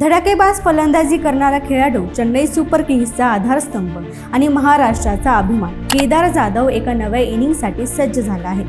धडाकेबाज फलंदाजी करणारा खेळाडू चेन्नई सुपर किंग्सचा आधारस्तंभ आणि महाराष्ट्राचा अभिमान. केदार जाधव एका नव्या इनिंगसाठी सज्ज झाला आहे.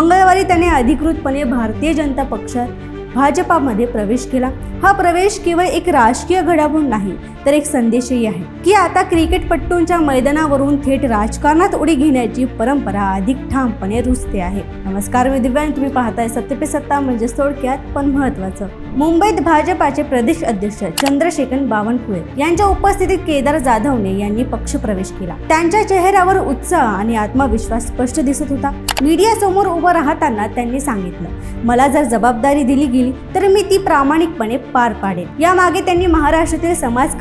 मंगळवारी त्याने अधिकृतपणे भारतीय जनता पक्षात भाजपामध्ये प्रवेश केला. हा प्रवेश केवळ एक राजकीय घडामोड नाही तर एक संदेशही आहे की आता क्रिकेटपट्टूंच्या मैदानावरून थेट राजकारणात उडी घेण्याची परंपरा अधिक ठामपणे रुजते आहे. नमस्कार मी दिव्यांग तुम्ही पाहताय सत्य पे सत्ता म्हणजे थोडक्यात पण महत्वाचं मुंबईत भाजपाचे प्रदेश अध्यक्ष चंद्रशेखर बावनकुळे यांच्या उपस्थितीत केदार जाधवने यांनी पक्ष प्रवेश केला. त्यांच्या चेहऱ्यावर उत्साह आणि आत्मविश्वास स्पष्ट दिसत होता. मीडिया समोर उभं राहताना त्यांनी सांगितलं मला जर जबाबदारी दिली गेली तर मी ती प्रामाणिकपणे पार पाडेल यामागे त्यांनी महाराष्ट्रातील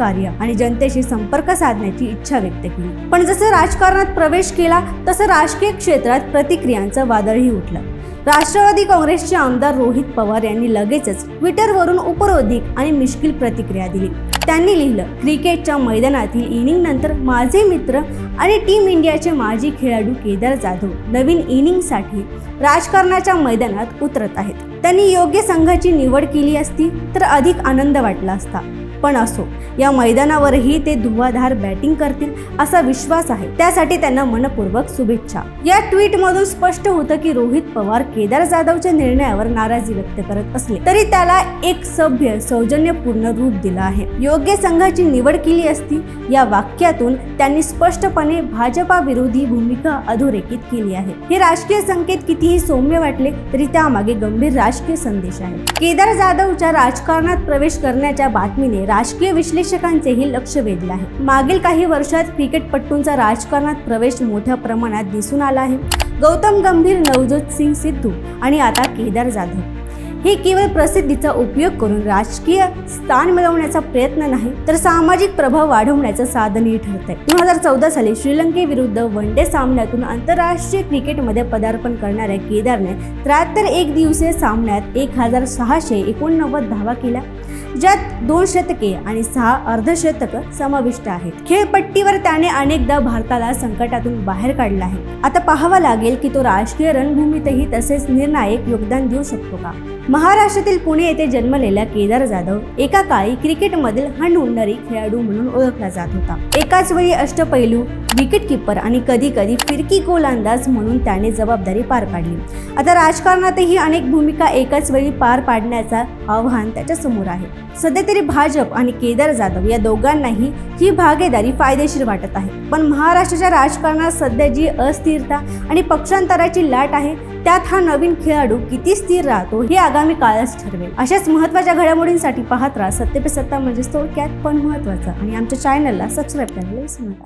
कार्य आणि जनतेशी संपर्क साधण्याची इच्छा व्यक्त केली. पण जसं राजकारणात प्रवेश केला तसं राजकीय क्षेत्रात प्रतिक्रियांचं वादळही उठलं. राष्ट्रवादी काँग्रेसचे आमदार रोहित पवार यांनी लगेचच ट्विटरवरून उपरोधिक आणि मिश्किल प्रतिक्रिया दिली. त्यांनी लिहिलं क्रिकेटच्या मैदानातील इनिंग नंतर माझे मित्र आणि टीम इंडियाचे माजी खेळाडू केदार जाधव नवीन इनिंगसाठी राजकारणाच्या मैदानात उतरत आहेत. त्यांनी योग्य संघाची निवड केली असती तर अधिक आनंद वाटला असता. पण असो या मैदानावरही ते धुवाधार बॅटिंग करतील असा विश्वास आहे. त्यासाठी त्यांना मनपूर्वक शुभेच्छा. या ट्विटमधून स्पष्ट होतं की रोहित पवार केदार जाधवच्या निर्णयावर नाराजी व्यक्त करत असले तरी त्याला एक सभ्य सौजन्यपूर्ण रूप दिलं आहे. योग्य संघाची निवड केली असती या वाक्यातून त्यांनी स्पष्टपणे भाजपा विरोधी भूमिका अधोरेखित केली आहे. हे राजकीय संकेत कितीही सौम्य वाटले तरी त्यामागे गंभीर राजकीय संदेश आहे. केदार जाधवच्या राजकारणात प्रवेश करण्याच्या बातमीने राजकीय विश्लेषकांचेही लक्ष वेधलं आहे. मागील काही वर्षात क्रिकेटपट्टूंचा राजकारणात प्रवेश मोठ्या प्रमाणात दिसून आला आहे. गौतम गंभीर नवजोत सिंग सिद्धू आणि आता केदार जाधव. हे केवळ प्रसिद्धीचा उपयोग करून राजकीय स्थान मिळवण्याचा प्रयत्न नाही तर सामाजिक प्रभाव वाढवण्याचं साधनही ठरत आहे दोन हजार चौदा साली श्रीलंकेविरुद्ध वन डे सामन्यातून आंतरराष्ट्रीय क्रिकेटमध्ये पदार्पण करणाऱ्या केदारने त्र्याहत्तर एक दिवसीय सामन्यात एक हजार सहाशे एकोणनव्वद धावा केल्या ज्यात दोन शतके आणि सहा अर्धशतक समाविष्ट आहेत. खेळपट्टीवर त्याने अनेकदा भारताला संकटातून बाहेर काढलं आहे. आता पाहावं लागेल की तो राजकीय रणभूमीतही तसेच निर्णायक योगदान देऊ शकतो का? महाराष्ट्रातील पुणे येथे जन्मलेला केदार जाधव एका काळी क्रिकेटमधील हंडहुंडरी खेळाडू म्हणून ओळखला जात होता. एकाच वेळी अष्टपैलू विकेट किपर आणि कधी कधी फिरकी गोलंदाज म्हणून त्याने जबाबदारी पार पाडली. आता राजकारणातही अनेक भूमिका एकाच वेळी पार पाडण्याचा आव्हान त्याच्यासमोर आहे. सध्या तरी भाजप आणि केदार जाधव या दोघांनाही ही भागीदारी फायदेशीर वाटत आहे. पण महाराष्ट्राच्या राजकारणात सध्या जी अस्थिरता आणि पक्षांतराची लाट आहे त्यात हा नवीन खेळाडू किती स्थिर राहतो हे आगा आगामी काळच ठरवेल. अशाच महत्त्वाच्या घडामोडींसाठी पाहत राहा सत्य पे सत्ता म्हणजे थोडक्यात पण महत्त्वाचा आणि आमच्या चॅनलला सबस्क्राईब करायला विसरू नका.